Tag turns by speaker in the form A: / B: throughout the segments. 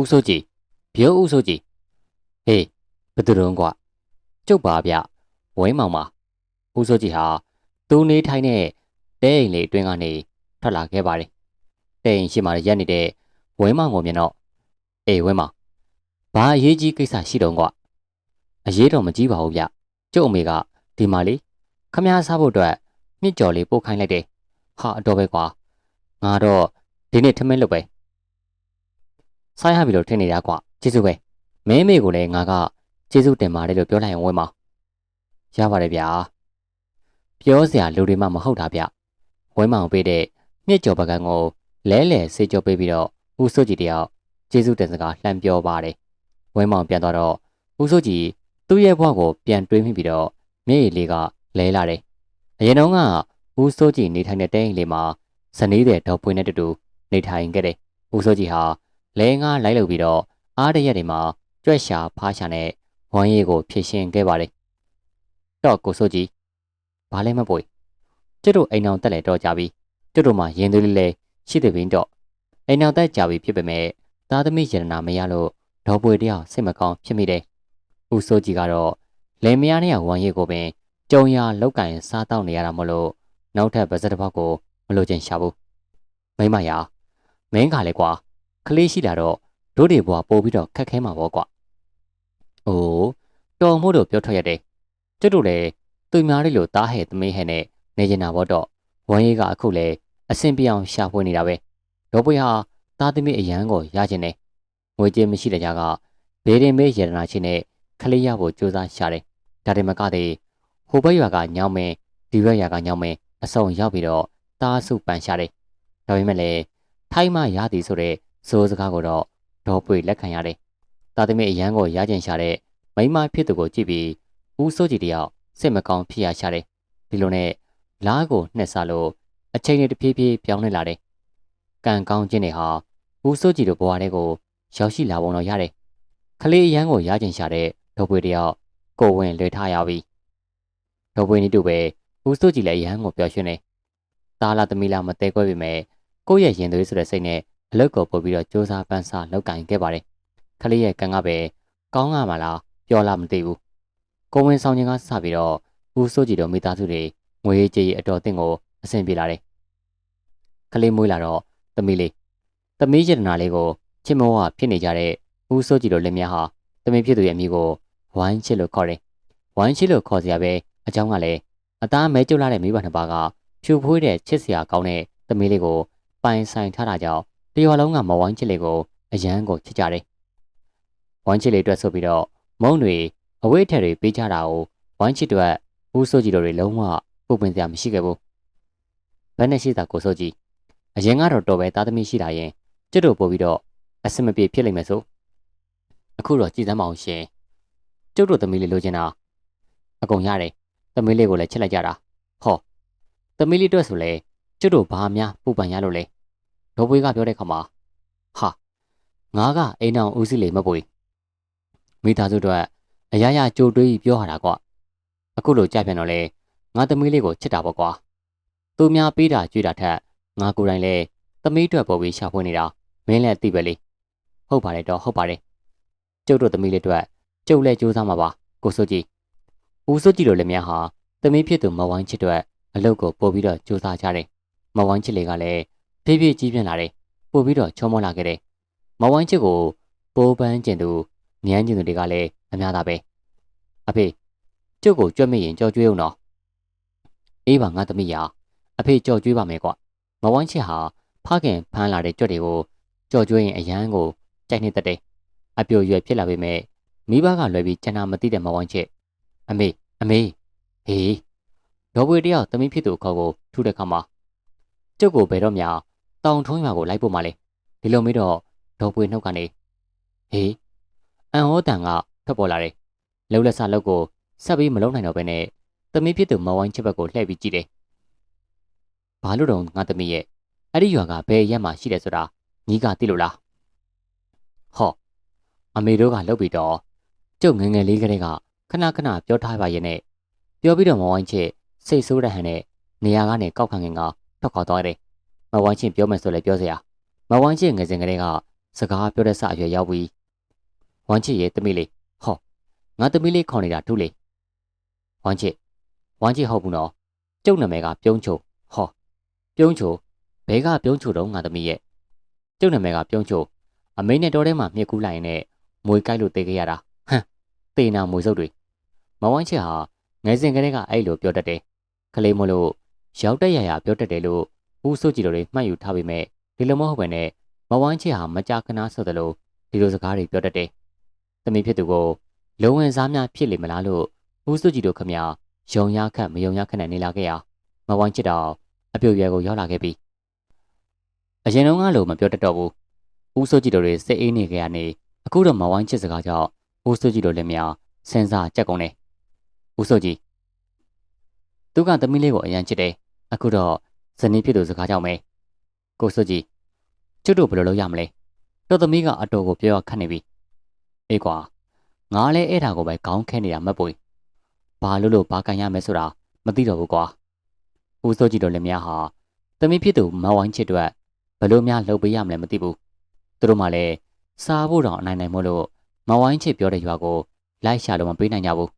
A: ဦးစိုးကြည်ပြောဦးစိုးကြည်ဟေးဘယ်သူတုံးကွာကျုပ်ပါဗျဝင်းမောင်ပါဦးစိုးကြည်ဟာသူနေထိုင်တဲ့တဲအိမ်လေးအတွင်းကနေထွက်လာခဲ့ပါတယ်တဲအိမ်ရှိမှရက်နေတဲ့ဝင်းမောင်ကိုမြင်တော့အေးဝင်းမောင်ဘာအရေးကြီးကိစ္စရှိတုံးကွာအရေးတော့မကြီးပါဘူးဗျကျုပ်အမေကဒီမှာလေခမားစားဖို့အတွက်မြင့်ကြော်လေးပို့ခိုင်းလိုက်တယ်ဟာအတော်ပဲကွာငါတော့ဒီနေ့ထမင်းလုပ်ပဲ စားရပြီလို့ထင်နေတာကွာကျေးဇူးပဲမင်းမေကိုလည်းငါကကျေးဇူးတင်ပါတယ်လို့ပြောလိုက်ရင်ဝင်ပါရပါတယ်ဗျာပြောစရာလူတွေမှမဟုတ်တာဗျဝင်းမောင်ပေးတဲ့မြင့်ကြော်ပကံကိုလဲလဲဆေးကြောပေးပြီးတော့ဦးစိုးကြည်တယောက်ကျေးဇူးတင်စကားလှမ်းပြောပါတယ်ဝင်းမောင်ပြန်သွားတော့ဦးစိုးကြည်သူ့ရဲ့ဘဝကိုပြန်တွေးမိပြီးတော့မျက်ရည်လေးကလဲလာတယ်အရင်တော့ကဦးစိုးကြည်နေထိုင်တဲ့တဲအိမ်လေးမှာဇနီးတဲ့ဒေါ်ပွင့်နဲ့တူတူနေထိုင်ခဲ့တယ်ဦးစိုးကြည်ဟာ လဲငါလိုက်လုပ်ပြီးတော့အားတရက်တွေမှာကြွက်ရှာဖားရှာနဲ့ဝမ်းရည်ကိုဖြည့်ရှင်းခဲ့ပါတယ်တော့ကိုစိုးကြည်ဘာလဲမပွေကျွတ်တို့အိမ်အောင်တက်လဲတော့ကြပြီကျွတ်တို့မှာရင်သွေးလေးလဲရှိတဲ့ပင်တော့အိမ်အောင်တက်ကြပြီဖြစ်ပေမဲ့သားသမီးရတနာမရလို့ဒေါ်ပွေတယောက်စိတ်မကောင်းဖြစ်မိတယ်ဦးစိုးကြည်ကတော့လေမယားနဲ့ဝမ်းရည်ကိုပင်ကြုံရလောက်ကင်စားတောက်နေရတာမလို့နောက်ထပ်ဗစက်တစ်ပေါက်ကိုမလိုချင်ရှာဘူးမိမယာမင်းကလည်းကွာ ကလေးရှိလာတော့ဒုတွေဘွားပို့ပြီးတော့ခက်ခဲမှာပေါ့ကွာ။အိုးတော်မို့လို့ပြောထွက်ရတယ်။ကျွတ်တို့လည်းသူများလေးလိုတားဟဲ့သမီးဟဲ့နဲ့နေကျင်တာပေါ့တော့ဝမ်းရည်ကအခုလည်းအဆင်ပြေအောင်ရှာဖွေနေတာပဲ။ဒေါ်ပွေဟာတားသမီးအရန်ကိုရကျင်တယ်။ငွေကြေးမရှိတဲ့ကြကဘေးရင်မေးရတနာချင်းနဲ့ခလေးရဖို့ကြိုးစားရှာတယ်။ဒါတည်းမကသေးဟိုဘက်ရွာကညောင်းမင်းဒီဘက်ရွာကညောင်းမင်းအစုံရောက်ပြီးတော့တားစုပန်ရှာတယ်။ဒါပေမဲ့လည်းထိုင်းမှရသည်ဆိုတဲ့ စိုးစကားကိုတော့ဒေါ်ပွေလက်ခံရတယ်။တာသမီးအရန်ကိုရကျင်ရှာတဲ့မိမဖြစ်သူကိုကြည့်ပြီးဦးစိုးကြည်တယောက်စိတ်မကောင်းဖြစ်ရရှာတယ်။ဒီလိုနဲ့လားကိုနှစ်ဆလို့အချိန်တွေတဖြည်းဖြည်းပြောင်းလဲလာတယ်။ကံကောင်းခြင်းတွေဟာဦးစိုးကြည်တို့ဘဝတွေကိုရောက်ရှိလာပုံတော့ရတယ်။ကလေးအရန်ကိုရကျင်ရှာတဲ့ဒေါ်ပွေတယောက်ကိုဝင်လွှဲထားရပြီ။ဒေါ်ပွေနေတူပဲဦးစိုးကြည်လည်းအရန်ကိုပျော်ရွှင်နေ။တားလာသမီးလာမတဲခွဲပေမဲ့ကိုယ့်ရဲ့ရင်သွေးဆိုတဲ့စိတ်နဲ့ အလုတ်ကိုပို့ပြီးတော့စူးစမ်းပန်းစားလောက်ကင်ခဲ့ပါတယ်။ခလေးရဲ့ကံကပဲကောင်းကမှလားပြောလားမသိဘူး။ကိုဝင်ဆောင်ခြင်းကစပြီးတော့ဦးစိုးကြည်တို့မိသားစုတွေငွေကြေးအတော်တင်ကိုအဆင်ပြေလာတယ်။ခလေးမွေးလာတော့သမီးလေးသမီးရတနာလေးကိုချစ်မောကဖြစ်နေကြတဲ့ဦးစိုးကြည်တို့လက်များဟာသမီးဖြစ်သူရဲ့အမိကိုဝိုင်းချစ်လို့ခေါ်တယ်။ဝိုင်းချစ်လို့ခေါ်စရာပဲအကြောင်းကလည်းအသားမဲကျုပ်လာတဲ့မိဘနှစ်ပါးကဖြူဖွေးတဲ့ချစ်စရာကောင်းတဲ့သမီးလေးကိုပိုင်ဆိုင်ထားတာကြောင့် တရွာလုံးကမဝိုင်းချစ်လေးကိုအရန်ကိုချစ်ကြတယ်။ဝိုင်းချစ်လေးအတွက်ဆိုပြီးတော့မုံတွေအဝိထက်တွေပေးကြတာကိုဝိုင်းချစ်တို့ဦးစိုးကြည်တို့တွေလုံးဝပုတ်ပင်စရာမရှိခဲ့ဘူး။ဘယ်နဲ့ရှိတာကိုစိုးကြည်အရင်ကတော့တော်ပဲသားသမီးရှိတာရင်ကျွတ်တို့ပို့ပြီးတော့အဆင်မပြေဖြစ်လိမ့်မယ်ဆိုအခုတော့ကြည်စမ်းမအောင်ရှင်ကျုပ်တို့သမီးလေးလိုချင်တာအကုန်ရတယ်သမီးလေးကိုလည်းချစ်လိုက်ကြတာဟောသမီးလေးအတွက်ဆိုလဲကျွတ်တို့ဘာများပူပန်ရလို့လဲ ဒေါ်ပွေးကပြောတဲ့ခါမှာဟာငါကအိမ်အောင်ဦးစီးလေမပွေမိသားစုတို့အရာရာကြိုတွေးပြောရတာကွာအခုလိုကြပြန်တော့လေငါသမီးလေးကိုချစ်တာပေါ့ကွာသူများပေးတာကြွေးတာထက်ငါကိုယ်တိုင်လဲသမီးအတွက်ပေါ်ပြီးရှာဖွေနေတာမင်းလည်းသိပဲလေဟုတ်ပါတယ်တော့ဟုတ်ပါတယ်ကျုပ်တို့သမီးလေးအတွက်ကျုပ်လည်းစူးစမ်းမှာပါကိုစိုးကြည်ဦးစိုးကြည်တို့လည်းများဟာသမီးဖြစ်သူမဝိုင်းချစ်အတွက်အလုပ်ကိုပို့ပြီးတော့စူးစမ်းကြတယ်မဝိုင်းချစ်လေးကလည်း ဖြည်းဖြည်းကြီးပြင်းလာတယ်ပို့ပြီးတော့ချောမောလာခဲ့တယ်မဝိုင်းချစ်ကိုပိုးပန်းကျင်သူမြန်းကျင်သူတွေကလည်းအများသားပဲအဖေကျုပ်ကိုကြွက်မိရင်ကြော်ကျွေးအောင်တော့အေးပါငါသမီးရာအဖေကြော်ကျွေးပါမယ်ကွမဝိုင်းချစ်ဟာဖခင်ဖမ်းလာတဲ့ကြွက်တွေကိုကြော်ကျွေးရင်အရန်ကိုကြိုက်နေတတ်တယ်အပြိုရွယ်ဖြစ်လာပေမဲ့မိဘကလွယ်ပြီးကျန်တာမသိတဲ့မဝိုင်းချစ်အမေအမေဟေးဒေါ်ပွေတယောက်သမီးဖြစ်သူခေါ်ကိုထူတဲ့ခါမှာကျုပ်ကိုဘယ်တော့မှ တောင်ထုံးရွာကိုလိုက်ပို့မှလဲဒီလိုမေးတော့ဒေါ်ပွေနှုတ်ကနေဟေးအန်ဟောတန်ကထွက်ပေါ်လာတယ်လှုပ်လက်ဆလောက်ကိုဆက်ပြီးမလုံးနိုင်တော့ဘဲနဲ့သမီးဖြစ်သူမဝိုင်းချစ်ဘက်ကိုလှည့်ပြီးကြည့်တယ်ဘာလို့တော့ငါသမီးရဲ့အဲ့ဒီရွာကဘယ်ရက်မှရှိတယ်ဆိုတာညီကသိလို့လားဟောအမေတို့ကလှုပ်ပြီးတော့ကျုပ်ငငယ်လေးကလေးကခဏခဏပြောထားပါရဲ့နဲ့ပြောပြီးတော့မဝိုင်းချစ်စိတ်ဆိုးတဲ့ဟန်နဲ့နေရာကနေကောက်ခံငင်ကထွက်ခွာသွားတယ်။ မဝိုင်းချင်းပြောမယ်ဆိုလည်းပြောစရာမဝိုင်းချင်းငယ်စဉ်ကလေးကစကားပြောတဲ့စအရွယ်ရောက်ပြီးဝမ်းချစ်ရဲ့သမီးလေးဟောငါသမီးလေးခေါ်နေတာထူးလေဝမ်းချစ်ဝမ်းချစ်ဟုတ်ဘူးနော်ကျုပ်နာမည်ကပြုံးချိုဟောပြုံးချိုဘဲကပြုံးချိုတော့ငါသမီးရဲ့ကျုပ်နာမည်ကပြုံးချိုအမေနဲ့တော်ထဲမှာမြက်ကူးလိုက်ရင်နဲ့မွေကိုက်လို့တေးခဲ့ရတာဟမ်တေနာမွေစုပ်တွေမဝမ်းချစ်ဟာငယ်စဉ်ကတည်းကအဲ့လိုပြောတတ်တယ်ကလေးမလို့ရောက်တက်ရရပြောတတ်တယ်လို့ ဦးစိုးကြည်တို့တွေမှတ်ယူထားပေမဲ့ဒီလိုမဟုတ်ပဲနဲ့မဝမ်းချစ်ဟာမကြာခဏဆိုသလိုဒီလိုစကားတွေပြောတတ်တယ်။သမီးဖြစ်သူကိုလုံဝင်စားများဖြစ်လိမ့်မလားလို့ဦးစုကြည်တို့ခမယုံရခတ်မယုံရခတ်နဲ့နေလာခဲ့ရမဝမ်းချစ်တော့အပြုတ်ရွယ်ကိုရောက်လာခဲ့ပြီ။အရင်တုန်းကလိုမပြောတတ်တော့ဘူး။ဦးစုကြည်တို့တွေစိတ်အေးနေကြရနေအခုတော့မဝမ်းချစ်စကားကြောင့်ဦးစုကြည်တို့လည်းများစဉ်းစားကြက်ကုန်တယ်။ဦးစုကြည်သူကသမီးလေးကိုအရန်ချစ်တယ်။အခုတော့ ဇနီးဖြစ်သူစကားကြောင့်ပဲ။ကိုစုကြည်ကျွတ်တို့ဘယ်လိုလုပ်ရမလဲတော်သမီးကအတော်ကိုပြောရခက်နေပြီအေးကွာငါလည်းအဲ့ဒါကိုပဲခေါင်းခဲနေတာမပွေဘာလို့လို့ဘာကန်ရမယ်ဆိုတာမသိတော့ဘူးကွာဦးစိုးကြည့်တော့လည်းများဟာသမီးဖြစ်သူမဝိုင်းချစ်အတွက်ဘယ်လိုများလုပ်ပေးရမလဲမသိဘူးသူတို့မှလည်းစားဖို့တော့အနိုင်နိုင်မို့လို့မဝိုင်းချစ်ပြောတဲ့ရွာကိုလိုက်ရှာလို့မပေးနိုင်ကြဘူး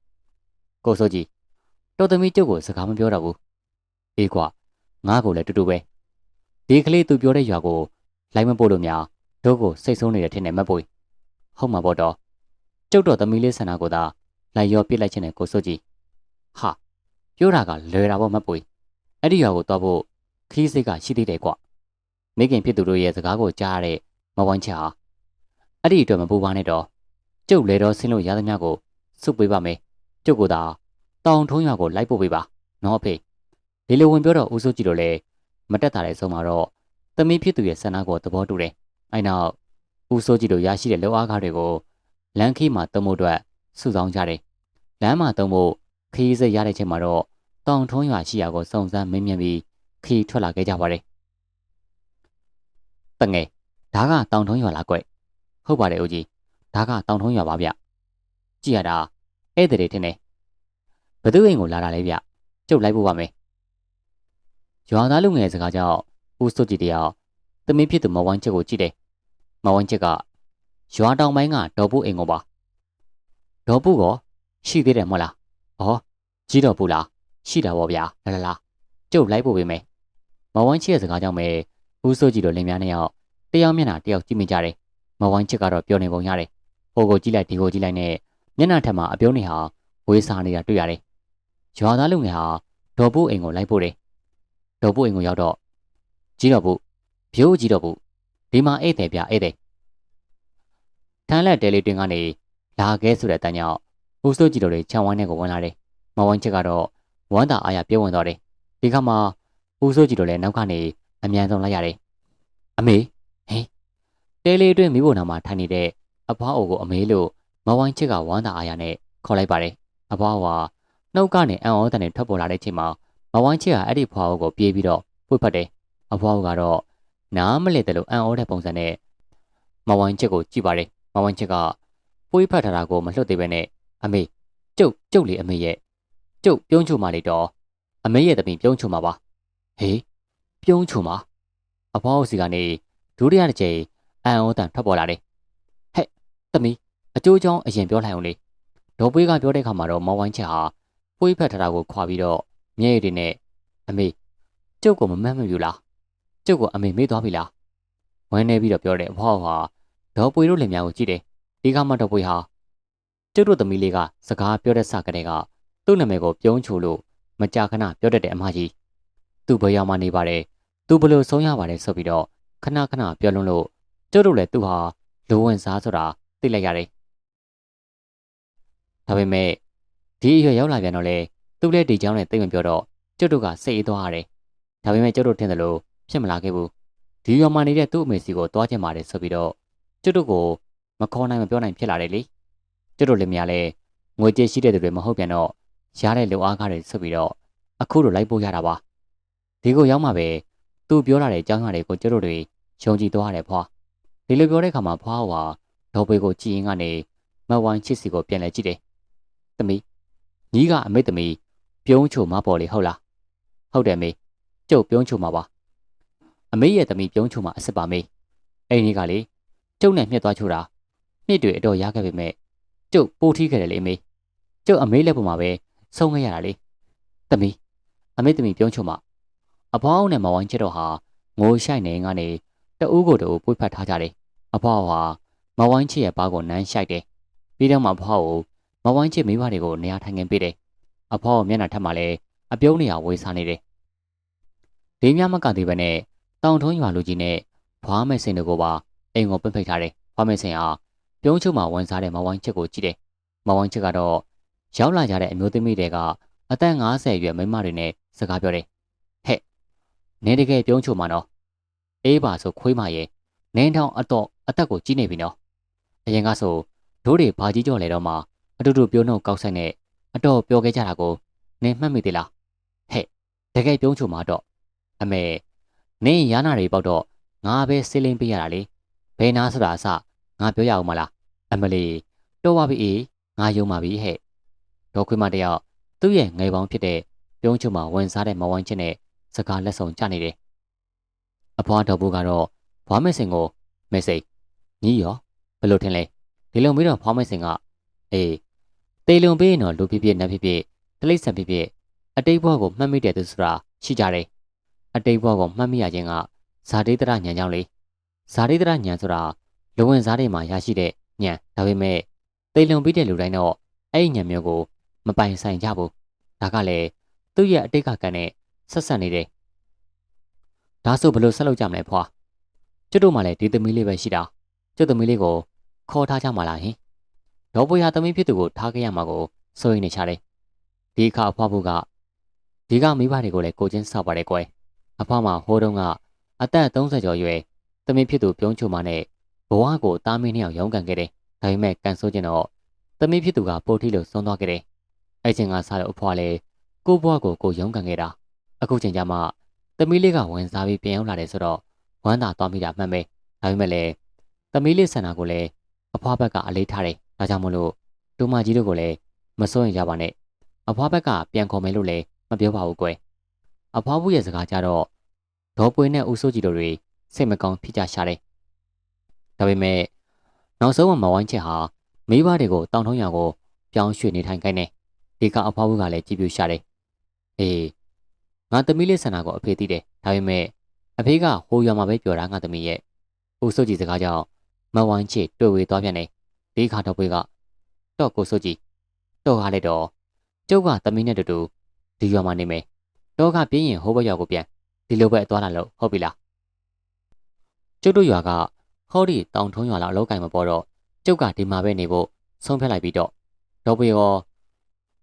A: ကိုစိုးကြည့်တော်သမီးကျုပ်ကိုစကားမပြောတော့ဘူးအေးကွာ ငါ့ကိုလည်းတူတူပဲဒီကလေးသူပြောတဲ့ရွာကိုလိုက်မပို့လို့များတို့ကိုစိတ်ဆိုးနေတဲ့ထင်တယ်မပွေဟုတ်မှာပေါ့တော့ကျုပ်တော်သမီးလေးဆန္ဒကိုသာလိုက်ရောပြစ်လိုက်ခြင်းနဲ့ကိုစိုးကြည့်ဟာပြောတာကလွယ်တာပေါ့မပွေအဲ့ဒီရွာကိုတော့ဖို့ခီးစိတ်ကရှိသေးတယ်ကွမိခင်ဖြစ်သူတို့ရဲ့စကားကိုကြားရတဲ့မဝမ်းချဟာအဲ့ဒီအတွက်မပူပါနဲ့တော့ကျုပ်လေတော့ဆင်းလို့ရသမျှကိုစုပ်ပေးပါမယ်ကျုပ်ကသာတောင်ထုံးရွာကိုလိုက်ပို့ပေးပါနော်အဖေ ဒီလိုဝင်ပြောတော့ဦးစိုးကြည့်လို့လေမတက်တာတဲ့ဆုံးမှာတော့သမီးဖြစ်သူရဲ့ဆန္ဒကိုသဘောတူတယ်။အဲနောက်ဦးစိုးကြည်တို့ရရှိတဲ့လောအားကားတွေကိုလမ်းခီးမှာတုံးဖို့အတွက်စုဆောင်းကြတယ်။လမ်းမှာတုံးဖို့ခီးစိတ်ရတဲ့ချိန်မှာတော့တောင်ထုံးရွာရှိရာကိုစုံစမ်းမင်းမြင်ပြီးခီးထွက်လာခဲ့ကြပါတယ်။တငယ်ဒါကတောင်ထုံးရွာလားကွ။ဟုတ်ပါတယ်ဦးကြီး။ဒါကတောင်ထုံးရွာပါဗျ။ကြည့်ရတာဧည့်သည်တွေထင်တယ်။ဘသူအိမ်ကိုလာတာလဲဗျ။ကျုပ်လိုက်ဖို့ပါမယ်။ ရွာသားလူငယ်စကားကြောင့်ဦးစိုးကြည်တယောက်သမီးဖြစ်သူမဝမ်းချက်ကိုကြည့်တယ်။မဝမ်းချက်ကရွာတောင်ပိုင်းကဒေါ်ပုအိမ်ကိုပါ။ဒေါ်ပုကရှိသေးတယ်မဟုတ်လား။ဩကြီးတော်ပုလားရှိတာပေါ့ဗျာလာလာလာကျုပ်လိုက်ဖို့ပေးမယ်။မဝမ်းချက်ရဲ့စကားကြောင့်ပဲဦးစိုးကြည်တို့လင်များနှစ်ယောက်တယောက်မျက်နှာတယောက်ကြည့်မိကြတယ်။မဝမ်းချက်ကတော့ပြောနေပုံရတယ်။ဟိုကိုကြည့်လိုက်ဒီကိုကြည့်လိုက်နဲ့မျက်နှာထက်မှာအပြုံးနေဟာဝေးစားနေတာတွေ့ရတယ်။ရွာသားလူငယ်ဟာဒေါ်ပုအိမ်ကိုလိုက်ဖို့တယ်။ ဒေါ်ပုအိမ်ကိုရောက်တော့ကြီးတော်ဘူးဖြိုးကြီးတော်ဘူးဒီမှာဧည့်သည်ပြဧည့်သည်ထန်းလက်တဲလေးတွင်ကနေလာခဲ့ဆိုတဲ့အတန်းကြောင့်ဦးစိုးကြီးတော်တွေခြံဝိုင်းထဲကိုဝင်လာတယ်မဝိုင်းချက်ကတော့ဝမ်းသာအားရပြေးဝင်သွားတယ်ဒီခါမှာဦးစိုးကြီးတော်လည်းနောက်ကနေအမြန်ဆုံးလိုက်ရတယ်အမေဟေးတဲလေးတွင်မိဖို့နာမှာထိုင်နေတဲ့အဖွားအိုကိုအမေလို့မဝိုင်းချက်ကဝမ်းသာအားရနဲ့ခေါ်လိုက်ပါတယ်အဖွားကနှုတ်ကနေအံ့ဩတန်နဲ့ထွက်ပေါ်လာတဲ့အချိန်မှာ မဝိုင်းချက်ကအဲ့ဒီဖွားအိုကိုပြေးပြီးတော့ပွေဖတ်တယ်အဖွားကတော့နားမလဲတယ်လို့အံ့ဩတဲ့ပုံစံနဲ့မဝိုင်းချက်ကိုကြည့်ပါတယ်မဝိုင်းချက်ကပွေးဖတ်ထားတာကိုမလွတ်သေးပဲနဲ့အမေကျုပ်ကျုပ်လေအမေရဲ့ကျုပ်ပြုံးချုံမာလေတော့အမေရဲ့တပင်ပြုံးချုံမာပါဟေးပြုံးချုံမာအဖွားအိုစီကနေဒုတိယတစ်ချိန်အံ့ဩတန်ထွက်ပေါ်လာတယ်ဟဲ့သမီးအကျိုးကြောင့်အရင်ပြောလိုက်အောင်လေဒေါ်ပွေးကပြောတဲ့ခါမှာတော့မောင်ဝိုင်းချက်ဟာပွေးဖတ်ထားတာကိုခွာပြီးတော့ မျက်ရည်တွေနဲ့အမေကျုပ်ကိုမမှတ်မပြူလားကျုပ်ကအမေမေ့သွားပြီလားဝမ်းနေပြီးတော့ပြောတယ်အဖွားဟာဒေါ်ပွေတို့လင်များကိုကြည့်တယ်ဒီကမှဒေါ်ပွေဟာကျုပ်တို့သမီးလေးကစကားပြောတဲ့စကတဲ့ကသူ့နာမည်ကိုပြုံးချိုလို့မကြာခဏပြောတတ်တဲ့အမကြီးသူ့ဘယ်ရောက်မှနေပါတယ်သူဘလို့ဆုံးရပါတယ်ဆိုပြီးတော့ခဏခဏပြောလွန်းလို့ကျုပ်တို့လည်းသူ့ဟာလိုဝင်စားဆိုတာသိလိုက်ရတယ်ဒါပေမဲ့ဒီအရွယ်ရောက်လာပြန်တော့လေ သူလည်းဒီကြောင်းနဲ့သိမပြောတော့ကျွတ်တို့ကစိတ်အေးသွားရတယ်။ဒါပေမဲ့ကျွတ်တို့ထင်တယ်လို့ဖြစ်မလာခဲ့ဘူး။ဒီရွာမှာနေတဲ့သူ့အမေစီကိုသွားချင်ပါတယ်ဆိုပြီးတော့ကျွတ်တို့ကိုမခေါ်နိုင်မပြောနိုင်ဖြစ်လာတယ်လေ။ကျွတ်တို့လည်းများလဲငွေကြေးရှိတဲ့သူတွေမဟုတ်ပြန်တော့ရတဲ့လုံအားကားတွေဆိုပြီးတော့အခုလိုလိုက်ပို့ရတာပါ။ဒီကိုရောက်မှပဲသူပြောလာတဲ့အကြောင်းအရာတွေကိုကျွတ်တို့တွေယုံကြည်သွားရတယ်ဖွာ။ဒီလိုပြောတဲ့အခါမှာဖွာဟာဒေါ်ပေကိုကြည်ရင်ကနေမဝိုင်းချစ်စီကိုပြန်လဲကြည့်တယ်။သမီးညီးကအမေသမီး ပြုံးချိုမပေါ်လေဟုတ်လားဟုတ်တယ်မေကျုပ်ပြုံးချိုမှာပါအမေရဲ့သမီးပြုံးချုံမှာအစ်စ်ပါမေးအဲ့ဒီကလေကျုပ်နဲ့မြက်သွားချိုးတာနှစ်တွေအတော်ရခဲ့ပေမဲ့ကျုပ်ပိုးထီးခဲ့တယ်လေအမေကျုပ်အမေလက်ပေါ်မှာပဲဆုံးခဲ့ရတာလေသမီးအမေသမီးပြုံးချုံမအဖွားအောင်နဲ့မဝိုင်းချက်တော့ဟာငိုရှိုက်နေကနေတအူးကိုတူပွေဖတ်ထားကြတယ်အဖွားဟာမဝိုင်းချစ်ရဲ့ဘားကိုနမ်းရှိုက်တယ်ပြီးတော့မှအဖွားကိုမဝိုင်းချစ်မိဘတွေကိုနေရာထိုင်ခင်းပေးတယ် အဖွားကိုမျက်နှာထက်မှလည်းအပြုံးနေရဝေးစားနေတယ်ဒီမြမကသေးပဲနဲ့တောင်ထုံးရွာလူကြီးနဲ့ဖွားမဲ့စိန်တို့ကိုပါအိမ်ကိုပိတ်ဖိတ်ထားတယ်ဖွားမဲ့စိန်ဟာပြုံးချုံမှာဝန်စားတဲ့မဝိုင်းချစ်ကိုကြည့်တယ်မဝိုင်းချစ်ကတော့ရောက်လာကြတဲ့အမျိုးသမီးတွေကအသက်50အရွယ်မိန်းမတွေနဲ့စကားပြောတယ်ဟဲ့နေတကယ်ပြုံးချုံမှာနော်အေးပါဆိုခွေးမရဲ့နင်းထောင်အတော့အသက်ကိုကြီးနေပြီနော်အရင်ကဆိုဒိုးတွေဘာကြီးကြော်လဲတော့မှအတူတူပြုံးနှုတ်ကောက်ဆိုင်နဲ့ အတော့ပြောခဲ့ကြတာကိုနင်းမှတ်မိသေးလားဟဲ့တကယ်ပြုံးချုံမှာတော့အမေနင်းရနာတွေပေါက်တော့ငါပဲစေးလင်းပေးရတာလေဘယ်နာဆိုတာအစငါပြောရအောင်မလားအမလီတော့ပါပြီအေးငါယုံပါပြီဟဲ့ဒေါ်ခွေးမတယောက်သူ့ရဲ့ငယ်ပေါင်းဖြစ်တဲ့ပြုံးချုံမှာဝင်စားတဲ့မဝိုင်းချင်းနဲ့စကားလက်ဆောင်ချနေတယ်အဖွားတော်ဘူးကတော့ဘွားမဲစင်ကိုမဲစိတ်ညီရောဘယ်လိုထင်လဲဒီလိုမျိုးတော့ဖွားမဲစင်ကအေး တေလုံပေးရင်တော့လူဖြစ်ဖြစ်နတ်ဖြစ်ဖြစ်တလိษံဖြစ်ဖြစ်အတိတ်ဘဝကိုမှတ်မိတဲ့သူဆိုတာရှိကြတယ်အတိတ်ဘဝကိုမှတ်မိရခြင်းကဇာတိတရညံကြောင့်လေဇာတိတရညံဆိုတာလူဝင်စားတွေမှာရရှိတဲ့ညံဒါပေမဲ့တေလုံပြီးတဲ့လူတိုင်းတော့အဲ့ဒီညံမျိုးကိုမပိုင်ဆိုင်ကြဘူးဒါကလည်းသူ့ရဲ့အတိတ်ကကံနဲ့ဆက်ဆက်နေတယ်ဒါဆိုဘယ်လိုဆက်လုပ်ကြမလဲဖွာကျွတ်တို့မှလည်းဒီသမီးလေးပဲရှိတာကျွတ်သမီးလေးကိုခေါ်ထားကြမှာလားဟင် ဒေါ်ပွေဟာသမီးဖြစ်သူကိုထားခဲ့ရမှာကိုစိုးရိမ်နေချတယ်ဒီအခါအဖွားဖို့ကဒီကမိဘတွေကိုလည်းကိုချင်းဆောက်ပါတယ်ကွယ်အဖွားမှာဟိုးတုန်းကအသက်30ကျော်ရွယ်သမီးဖြစ်သူပြုံးချုံမနဲ့ဘဝကိုတားမင်းနှစ်ယောက်ရုန်းကန်ခဲ့တယ်ဒါပေမဲ့ကန်ဆိုးကျင်တော့သမီးဖြစ်သူကပိုထီလို့ဆုံးသွားခဲ့တယ်အဲ့ချိန်ကစားတဲ့အဖွားလည်းကိုဘွားကိုကိုရုန်းကန်ခဲ့တာအခုချိန်ကျမှသမီးလေးကဝင်စားပြီးပြန်ရောက်လာတယ်ဆိုတော့ဝမ်းသာသွားမိတာမှန်ပဲဒါပေမဲ့လည်းသမီးလေးဆန္ဒကိုလည်းအဖွားဘက်ကအလေးထားတယ် ဒါကြောင့်မလို့တူမကြီးတို့ကိုလည်းမစိုးရင်ကြပါနဲ့အဖွားဘက်ကပြန်ခေါ်မယ်လို့လည်းမပြောပါဘူးကွယ်အဖွားဘူးရဲ့စကားကြတော့ဒေါ်ပွေနဲ့ဦးစိုးကြည်တို့တွေစိတ်မကောင်းဖြစ်ကြရှာတယ်ဒါပေမဲ့နောက်ဆုံးမှမဝိုင်းချက်ဟာမိဘတွေကိုတောင်ထုံးရကိုပြောင်းရွှေ့နေထိုင်ခိုင်းတယ်ဒီကအဖွားဘူးကလည်းကြည်ပြူရှာတယ်အေးငါသမီးလေးဆန္ဒကိုအဖေသိတယ်ဒါပေမဲ့အဖေကဟိုရွာမှာပဲပြောတာငါသမီးရဲ့ဦးစိုးကြည်စကားကြောင့်မဝိုင်းချစ်တွေ့ဝေသွားပြန်တယ် ဒီခါတော့ပွေကတော့ကိုစိုးကြည်တော့ကားလိုက်တော့ကျုပ်ကသမီးနဲ့တူတူဒီရွာမှာနေမယ်တော့ကပြင်းရင်ဟိုဘက်ရောက်ကိုပြန်ဒီလိုပဲအသွားလာလို့ဟုတ်ပြီလားကျုပ်တို့ရွာကဟောဒီတောင်ထုံးရွာလောက်အလောက်ကင်မပေါ်တော့ကျုပ်ကဒီမှာပဲနေဖို့ဆုံးဖြတ်လိုက်ပြီးတော့တော့ပွေရော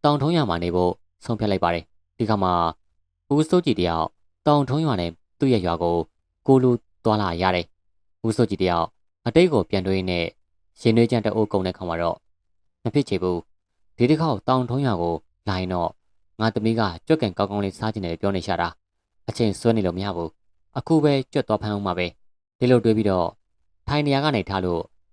A: တောင်ထုံးရွာမှာနေဖို့ဆုံးဖြတ်လိုက်ပါတယ်ဒီခါမှာဦးစိုးကြည်တယောက်တောင်ထုံးရွာနဲ့သူ့ရဲ့ရွာကိုကိုလူသွားလာရတယ်ဦးစိုးကြည်တယောက်အတိတ်ကိုပြန်တွေးနေ ရှင်နှွေးကြံတအိုးကုန်တဲ့ခါမှာတော့မဖြစ်ချေဘူးဒီတစ်ခေါက်တောင်ထုံးရွာကိုလာရင်တော့ငါသမီးကကြွက်ကန်ကောင်းကောင်းလေးစားကျင်တယ်ပြောနေရှာတာအချိန်ဆွဲနေလို့မရဘူးအခုပဲကြွက်သွားဖမ်းအောင်ပါပဲဒီလိုတွေးပြီးတော့ထိုင်နေရာကနေထားလို့